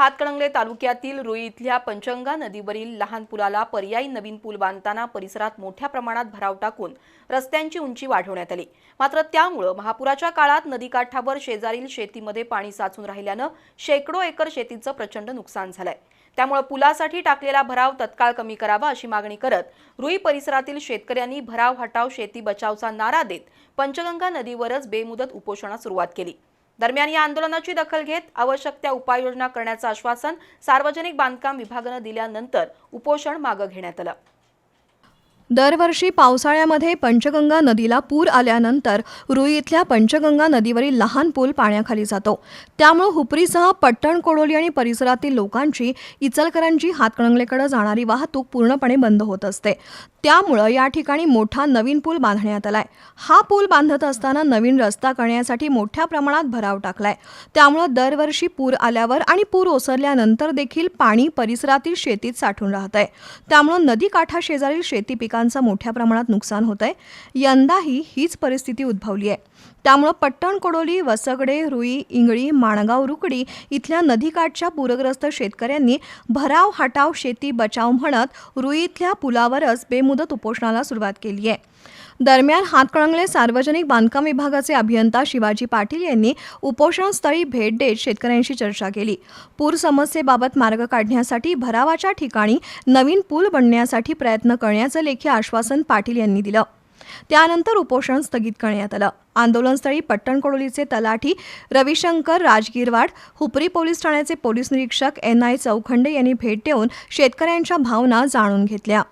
हातकणंगले तालुक्यातील रुई इथल्या पंचगंगा नदीवरील लहान पुलाला पर्यायी नवीन पूल बांधताना परिसरात मोठ्या प्रमाणात भराव टाकून रस्त्यांची उंची वाढवण्यात आली. मात्र त्यामुळं महापुराच्या काळात नदीकाठावर शेजारील शेतीमध्ये पाणी साचून राहिल्यानं शेकडो एकर शेतीचं प्रचंड नुकसान झालंय. त्यामुळे पुलासाठी टाकलेला भराव तत्काळ कमी करावा अशी मागणी करत रुई परिसरातील शेतकऱ्यांनी भराव हटाव शेती बचावचा नारा देत पंचगंगा नदीवरच बेमुदत उपोषणास सुरुवात केली. दरम्यान या आंदोलनाची दखल घेत आवश्यक त्या उपाययोजना करण्याचं आश्वासन सार्वजनिक बांधकाम विभागानं दिल्यानंतर उपोषण मागं घेण्यात आलं. दरवर्षी पावसाळ्यामध्ये पंचगंगा नदीला पूर आल्यानंतर रुई इथल्या पंचगंगा नदीवरील लहान पूल पाण्याखाली जातो. त्यामुळे हुपरीसह पट्टण कोडोली आणि परिसरातील लोकांची इचलकरंजी हातकणंगलेकडे जाणारी वाहतूक पूर्णपणे बंद होत असते. त्यामुळं या ठिकाणी मोठा नवीन पूल बांधण्यात आलाय. हा पूल बांधत असताना नवीन रस्ता करण्यासाठी मोठ्या प्रमाणात भराव टाकलाय. त्यामुळं दरवर्षी पूर आल्यावर आणि पूर ओसरल्यानंतर देखील पाणी परिसरातील शेतीत साठून राहत आहे त्यामुळं नदीकाठा शेजारील शेती पिकांचं मोठ्या प्रमाणात नुकसान होत आहे यंदाही हीच परिस्थिती उद्भवली आहे. त्यामुळं पट्टण कोडोली वसगडे रुई इंगळी माणगाव रुकडी इथल्या नदीकाठच्या पूरग्रस्त शेतकऱ्यांनी भराव हटाव शेती बचाव म्हणत रुई इथल्या पुलावरच बेमुदत उपोषणाला सुरुवात केली आहे. दरम्यान हातकणंगले सार्वजनिक बांधकाम विभागाचे अभियंता शिवाजी पाटील यांनी उपोषणस्थळी भेट देत शेतकऱ्यांशी चर्चा केली. पूर समस्येबाबत मार्ग काढण्यासाठी भरावाच्या ठिकाणी नवीन पूल बनण्यासाठी प्रयत्न करण्याचं लेखी आश्वासन पाटील यांनी दिलं. त्यानंतर उपोषण स्थगित करण्यात आलं. आंदोलनस्थळी पट्टणकोडोलीचे तलाठी रविशंकर राजगिरवाड हुपरी पोलीस ठाण्याचे पोलीस निरीक्षक एन आय चौखंडे यांनी भेट देऊन शेतकऱ्यांच्या भावना जाणून घेतल्या.